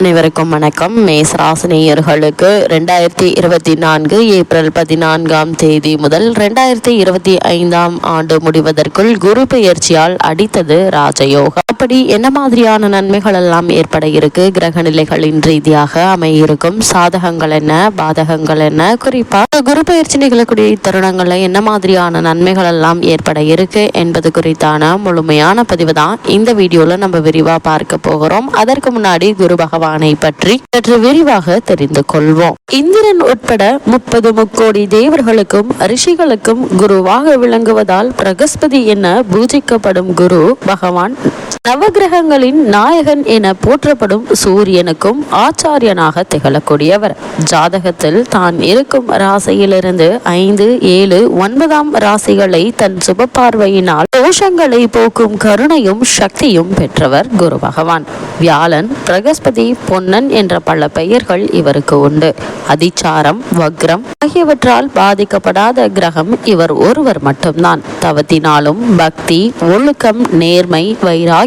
அனைவருக்கும் வணக்கம். மேசராசினியர்களுக்கு ரெண்டாயிரத்தி இருபத்தி நான்கு ஏப்ரல் பதினான்காம் தேதி முதல் ரெண்டாயிரத்தி இருபத்தி ஐந்தாம் ஆண்டு முடிவதற்குள் குரு பெயர்ச்சியால் அடித்தது ராஜயோகம். அப்படி என்ன மாதிரியான நன்மைகள் எல்லாம் ஏற்பட இருக்கு? கிரக நிலைகளின் ரீதியாக அமையிருக்கும் சாதகங்கள் என்ன? பாதகங்கள் என்ன? குறிப்பா குரு பெயர்ச்சி நிகழக்கூடிய தருணங்கள்ல என்ன மாதிரியான நன்மைகள் எல்லாம் ஏற்பட இருக்கு என்பது குறித்தான முழுமையான பதிவு தான் இந்த வீடியோல நம்ம விரிவா பார்க்க போகிறோம். அதற்கு முன்னாடி குரு பகவான் பற்றி சற்று விரிவாக தெரிந்து கொள்வோம். இந்திரன் உட்பட முப்பது முக்கோடி தேவர்களுக்கும் ரிஷிகளுக்கும் குருவாக விளங்குவதால் பிரகஸ்பதி என பூஜிக்கப்படும் குரு பகவான் நவகிரகங்களின் நாயகன் என போற்றப்படும் சூரியனுக்கும் ஆச்சாரியனாக திகழக்கூடியவர். ஜாதகத்தில் தான் இருக்கும் ராசியிலிருந்து ஐந்து ஏழு ஒன்பதாம் ராசிகளை தன் சுப பார்வையினால் தோஷங்களை போக்கும் கருணையும் சக்தியும் பெற்றவர் குரு பகவான். வியாழன் பிரகஸ்பதி பொன்னன் என்ற பல பெயர்கள் இவருக்கு உண்டு. அதிச்சாரம் வக்ரம் ஆகியவற்றால் பாதிக்கப்படாத கிரகம் இவர் ஒருவர் மட்டும்தான். தவத்தினாலும் பக்தி ஒழுக்கம் நேர்மை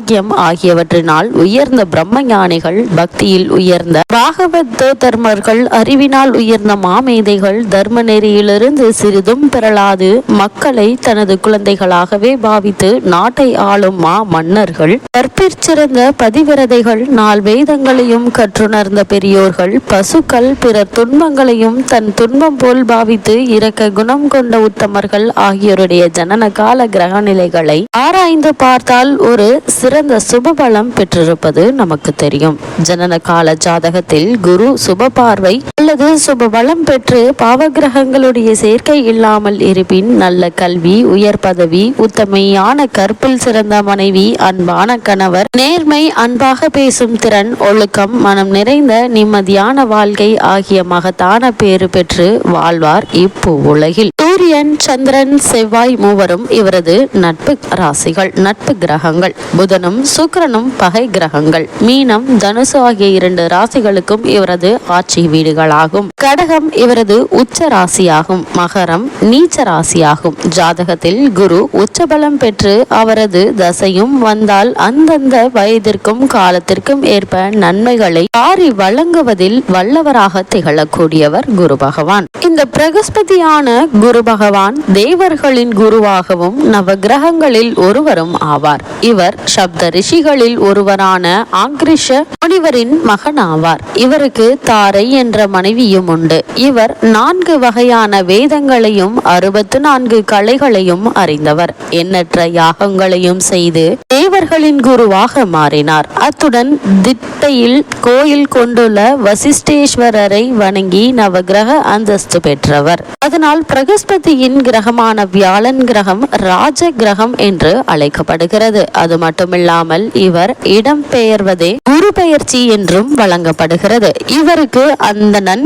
வைராகியம் ஆகியவற்றினால் உயர்ந்த பிரம்ம ஞானிகள் பக்தியில் உயர்ந்த பாகவத தர்மர்கள் அறிவினால் உயர்ந்த மாமேதைகள் தர்ம நெறியிலிருந்து சிறிதும் பெறலாது மக்களை தனது குழந்தைகளாகவே பாவித்து நாட்டை ஆளும் மா மன்னர்கள் கற்பிற்சிறந்த பதிவிரதைகள் நால் வேதங்களையும் கற்றுணர்ந்த பெரியோர்கள் பசுக்கள் பிறர் துன்பங்களையும் தன் துன்பம் போல் பாவித்து இறக்க குணம் கொண்ட உத்தமர்கள் ஆகியோருடைய ஜனன கால கிரக நிலைகளை ஆராய்ந்து பார்த்தால் ஒரு சிறந்த சுபபலம் பெற்றிருப்பது நமக்கு தெரியும். ஜனன கால ஜாதகத்தில் குரு சுப பார்வை அல்லது சுப பலம் பெற்று பாவகிரகங்களுடைய சேர்க்கை இல்லாமல் இருப்பின் நல்ல கல்வி உயர் பதவி உத்தமையான கற்பில் சிறந்த மனைவி அன்பான கணவர் நேர்மை அன்பாக பேசும் திறன் ஒழுக்கம் மனம் நிறைந்த நிம்மதியான வாழ்க்கை ஆகிய மகத்தான பேறு பெற்று வாழ்வார் இப்போ உலகில். சூரியன் சந்திரன் செவ்வாய் மூவரும் இவரது நட்பு ராசிகள் நட்பு கிரகங்கள். புதனும் சுக்கரனும் பகை கிரகங்கள். மீனம் தனுசு ஆகிய இரண்டு ராசிகளுக்கும் இவரது ஆட்சி வீடுகளாகும். கடகம் இவரது உச்ச ராசியாகும் மகரம் நீச்ச ராசியாகும் ஜாதகத்தில் குரு உச்சபலம் பெற்று அவரது தசையும் வந்தால் அந்தந்த வயதிற்கும் காலத்திற்கும் ஏற்ப நன்மைகளை வாரி வழங்குவதில் வல்லவராக திகழக்கூடியவர் குரு பகவான். இந்த பிரகஸ்பதியான குரு பகவான் தேவர்களின் குருவாகவும் நவகிரகங்களில் ஒருவரும் ஆவார். இவர் சப்த ரிஷிகளில் ஒருவரான ஆங்கிரிஷ முனிவரின் மகன் ஆவார் இவருக்கு தாரை என்ற மனைவியும் உண்டு. இவர் நான்கு வகையான வேதங்களையும் அறுபத்து நான்கு கலைகளையும் அறிந்தவர். எண்ணற்ற யாகங்களையும் செய்து தேவர்களின் குருவாக மாறினார். அத்துடன் திட்டையில் கோயில் கொண்டுள்ள வசிஷ்டேஸ்வரரை வணங்கி நவகிரக அந்தஸ்து பெற்றவர். அதனால் பிரகஸ்பதியின் கிரகமான வியாழன் கிரகம் ராஜ கிரகம் என்று அழைக்கப்படுகிறது. அது மட்டுமில்லாமல் இவர் இடம் பெயர்வதே குரு பெயர்ச்சி என்றும் வழங்கப்படுகிறது. இவருக்கு அந்தணன்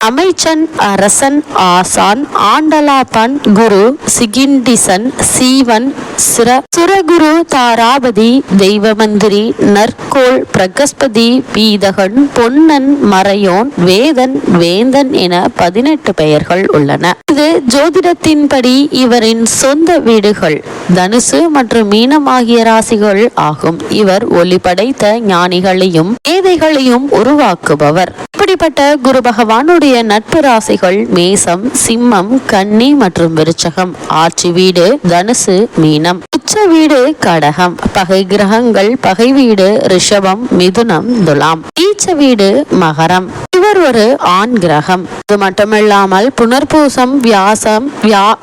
அமைச்சன் அரசன் ஆசான் ஆண்டலாபன் குரு சிகிண்டிசன் சீவன் சிர சுரகுரு தாராபதி தெய்வமந்திரி நற்கோள் பிரகஸ்பதி பீதகன் பொன்னன் மறையோன் வேதன் வேந்தன் என பதினெட்டு பெயர்கள் உள்ளன. இது ஜோதிடத்தின்படி இவரின் சொந்த வீடுகள். தனுசு மற்றும் மீனம் ஆகிய ராசிகள் ஆகும். இவர் ஒளி படைத்த ஞானிகளையும் மேதைகளையும் உருவாக்குபவர். இப்படிப்பட்ட குரு பகவானுடைய நட்பு ராசிகள் மேசம் சிம்மம் கன்னி மற்றும் விருச்சகம். ஆட்சி வீடு தனுசு மீனம். உச்ச வீடு கடகம். பகை கிரகங்கள் பகை வீடு ரிஷபம் மிதுனம் துலாம். நீச்ச வீடு மகரம். இவர் ஒரு ஆண் கிரகம். இது மட்டுமில்லாமல் புனர்பூசம் வியாசம் வியா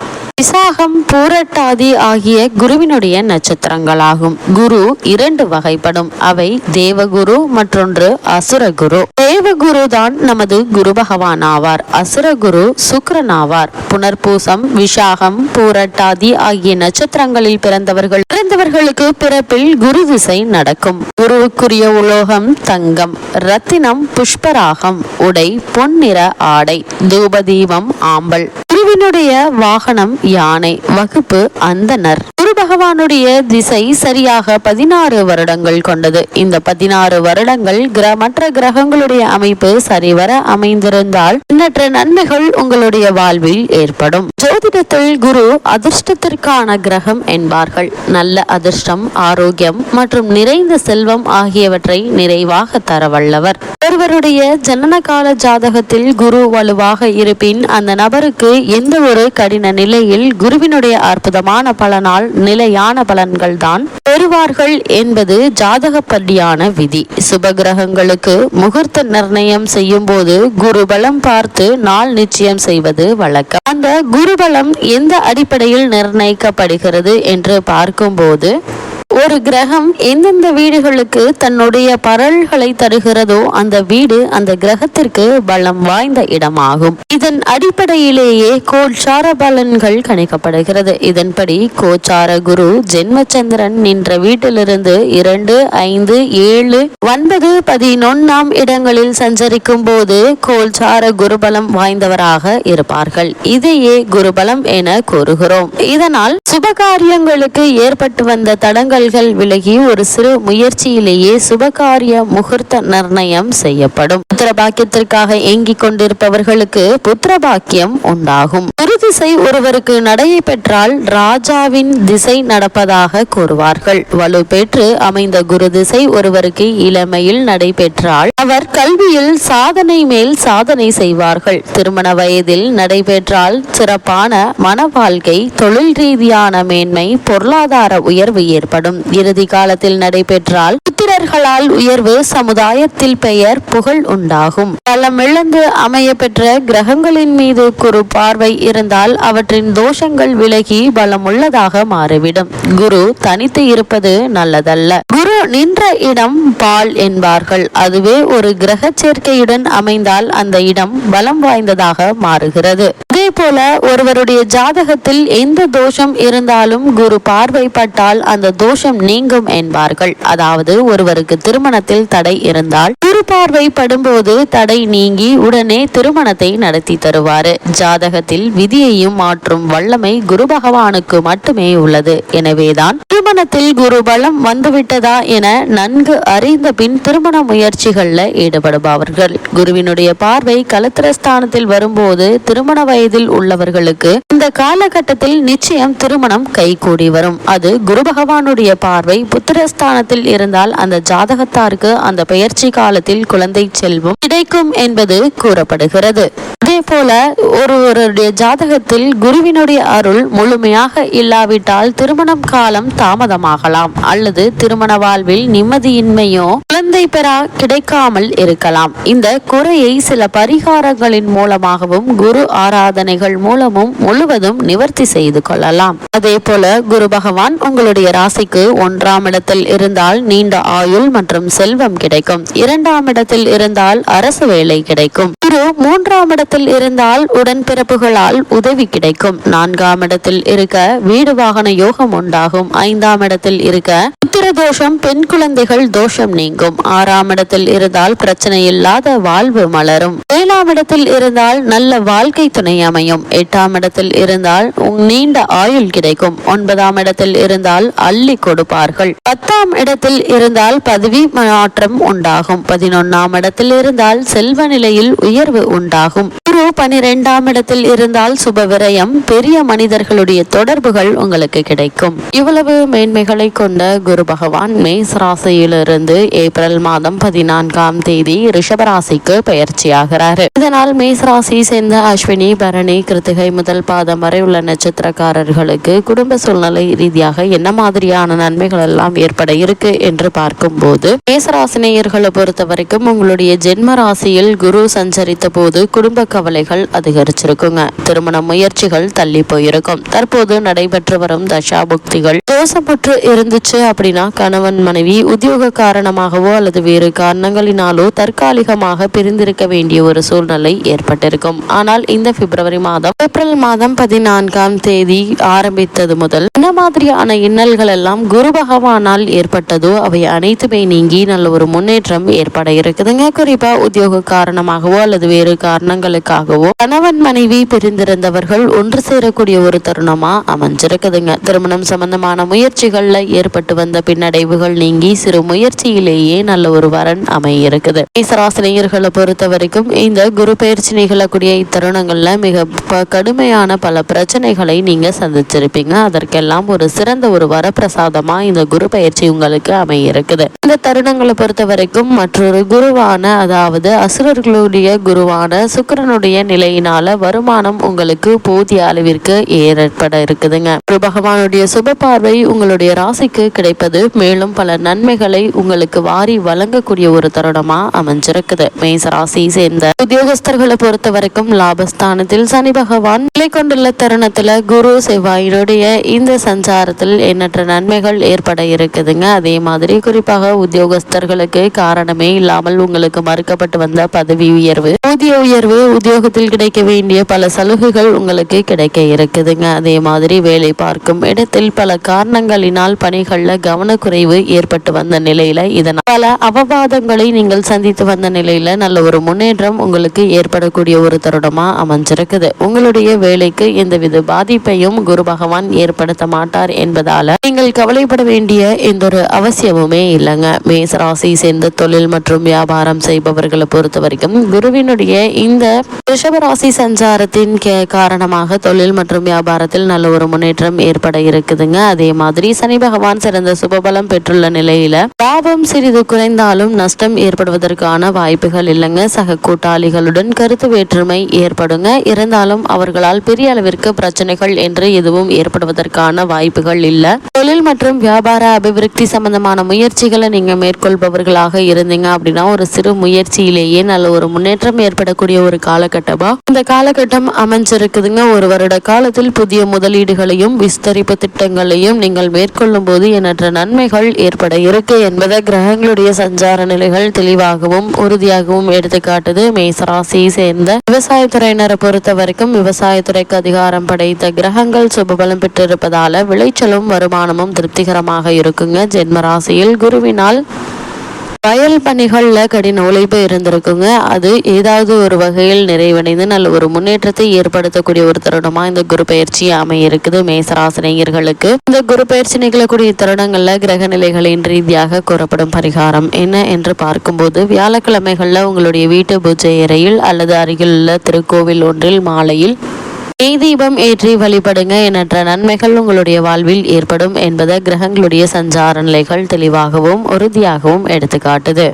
விசாகம் பூரட்டாதி ஆகிய குருவினுடைய நட்சத்திரங்களாகும். குரு இரண்டு வகைப்படும். அவை தேவகுரு மற்றொன்று அசுரகுரு. தேவகுரு தான் நமது குரு பகவான் ஆவார். அசுரகுரு சுக்ரன் ஆவார். புனர்பூசம் விசாகம் பூரட்டாதி ஆகிய நட்சத்திரங்களில் பிறந்தவர்கள் பிறந்தவர்களுக்கு பிறப்பில் குரு திசை நடக்கும். குருவுக்குரிய உலோகம் தங்கம். ரத்தினம் புஷ்பராகம். உடை பொன்னிற ஆடை தூபதீபம் ஆம்பல். குருவினுடைய வாகனம் யானை வகுப்பு அந்தனர் குரு பகவானுடைய திசை சரியாக பதினாறு வருடங்கள் கொண்டது. இந்த பதினாறு வருடங்கள் கிர மற்ற கிரகங்களுடைய அமைப்பு சரிவர அமைந்திருந்தால் எண்ணற்ற நன்மைகள் உங்களுடைய வாழ்வில் ஏற்படும். ஜோதிடத்தில் குரு அதிர்ஷ்டத்திற்கான கிரகம் என்பார்கள். நல்ல அதிர்ஷ்டம் ஆரோக்கியம் மற்றும் நிறைந்த செல்வம் ஆகியவற்றை நிறைவாக தரவல்லவர் ஒருவருடைய ஜனன கால ஜாதகத்தில் குரு வலுவாக இருப்பின் அந்த நபருக்கு எந்த ஒரு கடின நிலையில் குருவினுடைய அற்புதமான பலனால் நிலையான பலன்கள் தான் பெறுவார்கள் என்பது ஜாதகப்படியான விதி. சுப கிரகங்களுக்கு முகூர்த்த நிர்ணயம் செய்யும் போது குரு பலம் பார்த்து நாள் நிச்சயம் செய்வது வழக்கம். அந்த குருபலம் எந்த அடிப்படையில் நிர்ணயிக்கப்படுகிறது என்று பார்க்கும்போது ஒரு கிரகம் எந்தெந்த வீடுகளுக்கு தன்னுடைய பரல்களை தருகிறதோ அந்த வீடு அந்த கிரகத்திற்கு பலம் வாய்ந்த இடமாகும். இதன் அடிப்படையிலேயே கோச்சார பலன்கள் கணிக்கப்படுகிறது. இதன்படி கோச்சார குரு ஜென்மச்சந்திரன் நின்ற வீட்டிலிருந்து இரண்டு ஐந்து ஏழு ஒன்பது பதினொன்னாம் இடங்களில் சஞ்சரிக்கும் போது கோல்சார குருபலம் வாய்ந்தவராக இருப்பார்கள். இதையே குருபலம் என கூறுகிறோம். இதனால் சுபகாரியங்களுக்கு ஏற்பட்டு வந்த தடங்கள் தடங்கல்கள் விலகி ஒரு சிறு முயற்சியிலேயே சுபகாரிய முகூர்த்த நிர்ணயம் செய்யப்படும். புத்திர பாக்கியத்திற்காக ஏங்கிக் கொண்டிருப்பவர்களுக்கு புத்திர பாக்கியம் உண்டாகும். ஒரு திசை ஒருவருக்கு நடையை பெற்றால் ராஜாவின் திசை நடப்பதாக கூறுவார்கள். வலு பெற்று அமைந்த குரு திசை ஒருவருக்கு இளமையில் நடைபெற்றால் அவர் கல்வியில் சாதனை மேல் சாதனை செய்வார்கள். திருமண வயதில் நடைபெற்றால் சிறப்பான மன வாழ்க்கை தொழில் ரீதியான மேன்மை பொருளாதார உயர்வு ஏற்படும். வேண்டும் இறுதி காலத்தில் நடைபெற்றால் புத்திரர்களால் உயர்வு சமுதாயத்தில் பெயர் புகழ் உண்டாகும். பலமிழந்து அமைய பெற்ற கிரகங்களின் மீது குரு பார்வை இருந்தால் அவற்றின் தோஷங்கள் விலகி பலமுள்ளதாக மாறிவிடும். குரு தனித்து இருப்பது நல்லதல்ல. குரு நின்ற இடம் பால் என்பார்கள். அதுவே ஒரு கிரக சேர்க்கையுடன் அமைந்தால் அந்த இடம் பலம் வாய்ந்ததாக மாறுகிறது. அதே போல ஒருவருடைய ஜாதகத்தில் எந்த தோஷம் இருந்தாலும் குரு பார்வைப்பட்டால் அந்த தோஷம் நீங்கும் என்பார்கள். அதாவது ஒருவருக்கு திருமணத்தில் தடை இருந்தால் குரு பார்வை படும்போது தடை நீங்கி உடனே திருமணத்தை நடத்தி தருவாரு. ஜாதகத்தில் விதியையும் மாற்றும் வல்லமை குரு பகவானுக்கு மட்டுமே உள்ளது. எனவேதான் திருமணத்தில் குரு பலம் வந்துவிட்டதா என நன்கு அறிந்த பின் திருமண முயற்சிகள்ல ஈடுபடுபவர்கள். குருவினுடைய பார்வை கலத்திரஸ்தானத்தில் வரும்போது திருமண வயதில் உள்ளவர்களுக்கு இந்த காலகட்டத்தில் நிச்சயம் திருமணம் கைகூடி வரும். அது குரு பகவானுடைய பார்வை புத்திரஸ்தானத்தில் இருந்தால் அந்த ஜாதகத்தாருக்கு அந்த பெயர்ச்சி காலத்தில் குழந்தை செல்வம் கிடைக்கும் என்பது கூறப்படுகிறது. அதே போல ஒருவருடைய ஜாதகத்தில் குருவினுடைய அருள் முழுமையாக இல்லாவிட்டால் திருமணம் காலம் தாமதமாகலாம் அல்லது திருமண வாழ்வில் நிம்மதியின்மையோ குழந்தை பெறா கிடைக்காமல் இருக்கலாம். இந்த குறையை சில பரிகாரங்களின் மூலமாகவும் குரு ஆராத சாதனைகள் மூலமும் முழுவதும் நிவர்த்தி செய்து கொள்ளலாம். அதே போல குரு பகவான் உங்களுடைய ராசிக்கு ஒன்றாம் இடத்தில் இருந்தால் நீண்ட ஆயுள் மற்றும் செல்வம் கிடைக்கும். இரண்டாம் இடத்தில் இருந்தால் அரசு வேலை கிடைக்கும். குரு மூன்றாம் இடத்தில் இருந்தால் உடன்பிறப்புகளால் உதவி கிடைக்கும். நான்காம் இடத்தில் இருக்க வீடு வாகன யோகம் உண்டாகும். ஐந்தாம் இடத்தில் இருக்க புத்திர தோஷம் பெண் குழந்தைகள் தோஷம் நீங்கும். ஆறாம் இடத்தில் இருந்தால் பிரச்சனை இல்லாத வாழ்வு மலரும். ஏழாம் இடத்தில் இருந்தால் நல்ல வாழ்க்கை துணை அமையும் எட்டாம் இடத்தில் இருந்தால் நீண்ட ஆயுள் கிடைக்கும். ஒன்பதாம் இடத்தில் இருந்தால் அள்ளி கொடுப்பார்கள். பத்தாம் இடத்தில் இருந்தால் பதவி மாற்றம் உண்டாகும். பதினொன்னாம் இடத்தில் இருந்தால் செல்வ நிலையில் உயர்வு உண்டாகும். குரு பனிரெண்டாம் இடத்தில் இருந்தால் சுப விரயம் பெரிய மனிதர்களுடைய தொடர்புகள் உங்களுக்கு கிடைக்கும். இவ்வளவு மேன்மைகளை கொண்ட குரு பகவான் மேஸ் ராசியிலிருந்து ஏப்ரல் மாதம் பதினான்காம் தேதி ரிஷபராசிக்கு பயிற்சியாகிறார் இதனால் மேஸ் ராசி சேர்ந்த அஸ்வினி பரணி கிருத்திகை முதல் பாதம் வரை உள்ள நட்சத்திரக்காரர்களுக்கு குடும்ப சூழ்நிலை ரீதியாக என்ன மாதிரியான நன்மைகள் எல்லாம் ஏற்பட இருக்கு என்று பார்க்கும்போது மேசராசினியர்களை பொறுத்த வரைக்கும் உங்களுடைய ஜென்ம ராசியில் குரு சஞ்சரித்த போது குடும்ப கவலைகள் அதிகரிச்சிருக்குங்க. திருமண முயற்சிகள் தள்ளி போயிருக்கும். தற்போது நடைபெற்று வரும் தசாபுக்திகள் தோசப்பற்று இருந்துச்சு அப்படின்னா கணவன் மனைவி உத்தியோக காரணமாகவோ அல்லது வேறு காரணங்களினாலோ தற்காலிகமாக பிரிந்திருக்க வேண்டிய ஒரு சூழ்நிலை ஏற்பட்டிருக்கும். ஆனால் இந்த பிப்ரவரி பிப்ரவரி மாதம் ஏப்ரல் மாதம் பதினான்காம் தேதி ஆரம்பித்தது முதல் என்ன மாதிரியான இன்னல்கள் எல்லாம் குரு பகவானால் ஏற்பட்டதோ அவை அனைத்துமே நீங்கி நல்ல ஒரு முன்னேற்றம் ஏற்பட இருக்குதுங்க. குறிப்பா உத்தியோக காரணமாகவோ அல்லது வேறு காரணங்களுக்காகவோ கணவன் மனைவி பிரிந்திருந்தவர்கள் ஒன்று சேரக்கூடிய ஒரு தருணமா அமைஞ்சிருக்குதுங்க. திருமணம் சம்பந்தமான முயற்சிகள்ல ஏற்பட்டு வந்த பின்னடைவுகள் நீங்கி சிறு முயற்சியிலேயே நல்ல ஒரு வரன் அமையிருக்குது. மேசராசினியர்களை பொறுத்த வரைக்கும் இந்த குரு பயிற்சி நிகழக்கூடிய இத்தருணங்கள்ல மிக ப- கடுமையான பல பிரச்சனைகளை நீங்க சந்திச்சிருப்பீங்க. அதற்கெல்லாம் ஒரு சிறந்த ஒரு வரப்பிரசாதமாக இந்த குரு பயிற்சி உங்களுக்கு அமையிருக்குது. இந்த தருணங்களை பொறுத்த வரைக்கும் மற்றொரு குருவான அதாவது அசுரர்களுடைய குருவான சுக்கரனுடைய நிலையினால வருமானம் உங்களுக்கு போதிய அளவிற்கு ஏற்பட இருக்குதுங்க. குரு பகவானுடைய சுப பார்வை உங்களுடைய ராசிக்கு கிடைப்பது. மேலும் பல நன்மைகளை உங்களுக்கு வாரி வழங்கக்கூடிய ஒரு தருணமா அமைஞ்சிருக்குது. மேச ராசியை சேர்ந்த உத்தியோகஸ்தர்களை பொறுத்த வரைக்கும் லாபஸ்தானத்தில் சனி பகவான் நிலை கொண்டுள்ள தருணத்துல குரு செவ்வாயினுடைய இந்த சஞ்சாரத்தில் எண்ணற்ற நன்மைகள் ஏற்பட இருக்குதுங்க. அதே மாதிரி குறிப்பாக உத்தியோகஸ்தர்களுக்கு காரணமே இல்லாமல் உங்களுக்கு மறுக்கப்பட்டு வந்த பதவி உயர்வு ஊதிய உயர்வு உத்தியோகத்தில் கிடைக்க வேண்டிய பல சலுகைகள் உங்களுக்கு கிடைக்க இருக்குதுங்க. அதே மாதிரி வேலை பார்க்கும் இடத்தில் பல காரணங்களினால் பணிகள்ல கவனக்குறைவு ஏற்பட்டு வந்த நிலையில இதனால் பல அவவாதங்களை நீங்கள் சந்தித்து வந்த நிலையில நல்ல ஒரு முன்னேற்றம் உங்களுக்கு ஏற்படக்கூடிய ஒரு தருணமா இருக்குது. உங்களுடைய வேலைக்கு எந்தவித பாதிப்பையும் குரு பகவான் ஏற்படுத்த மாட்டார் என்பதால நீங்கள் கவலைப்பட வேண்டிய எந்த ஒரு அவசியமுமே இல்லைங்க. மேச சேர்ந்த தொழில் மற்றும் வியாபாரம் செய்பவர்களை பொறுத்த வரைக்கும் குருவினுடைய இந்த ரிஷபராசி சஞ்சாரத்தின் காரணமாக தொழில் மற்றும் வியாபாரத்தில் நல்ல ஒரு முன்னேற்றம் ஏற்பட இருக்குதுங்க. அதே மாதிரி சனி பகவான் சிறந்த சுபபலம் பெற்றுள்ள நிலையில லாபம் சிறிது குறைந்தாலும் நஷ்டம் ஏற்படுவதற்கான வாய்ப்புகள் இல்லைங்க. சக கூட்டாளிகளுடன் கருத்து வேற்றுமை ஏற்படுங்க. இருந்தாலும் அவர்களால் பெரிய அளவிற்கு பிரச்சனைகள் என்று எதுவும் ஏற்படுவதற்கான வாய்ப்புகள் இல்ல. தொழில் மற்றும் வியாபார அபிவிருத்தி சம்பந்தமான முயற்சிகளை நீங்க மேற்கொள்பவர்களாக இருந்தீங்க அப்படின்னா ஒரு சிறு முயற்சியிலேயே நல்ல ஒரு முன்னேற்றம் ஏற்படக்கூடிய ஒரு காலகட்டமா? இந்த காலகட்டம் அமைஞ்சிருக்குதுங்க. ஒரு வருட காலத்தில் புதிய முதலீடுகளையும் விஸ்தரிப்பு திட்டங்களையும் நீங்கள் மேற்கொள்ளும் போது எண்ணற்ற நன்மைகள் ஏற்பட இருக்கு என்பதை கிரகங்களுடைய சஞ்சார நிலைகள் தெளிவாகவும் உறுதியாகவும் எடுத்துக்காட்டுது மேசராசியை சேர்ந்த விவசாயத்துறையினரை பொறுத்த பொறுத்த வரைக்கும் விவசாயத்துறைக்கு அதிகாரம் படைத்த கிரகங்கள் சுபபலம் பெற்றிருப்பதால விளைச்சலும் வருமானமும் திருப்திகரமாக இருக்குங்க. ஜென்மராசியில் குருவினால் வயல் பணிகளில் கடின உழைப்பு இருந்திருக்குங்க. அது ஏதாவது ஒரு வகையில் நிறைவடைந்து நல்ல ஒரு முன்னேற்றத்தை ஏற்படுத்தக்கூடிய ஒரு தருணமாக இந்த குரு பயிற்சி அமையிருக்குது மேசராசினியர்களுக்கு. இந்த குரு பயிற்சி நிகழக்கூடிய தருணங்களில் கிரக நிலைகளின் ரீதியாக கூறப்படும் பரிகாரம் என்ன என்று பார்க்கும்போது வியாழக்கிழமைகளில் உங்களுடைய வீட்டு பூஜை அறையில் அல்லது அருகில் உள்ள திருக்கோவில் ஒன்றில் மாலையில் நெய் தீபம் ஏற்றி வழிபடுங்க எண்ணற்ற நன்மைகள் உங்களுடைய வாழ்வில் ஏற்படும் என்பதை கிரகங்களுடைய சஞ்சார நிலைகள் தெளிவாகவும் உறுதியாகவும் எடுத்துக்காட்டுது.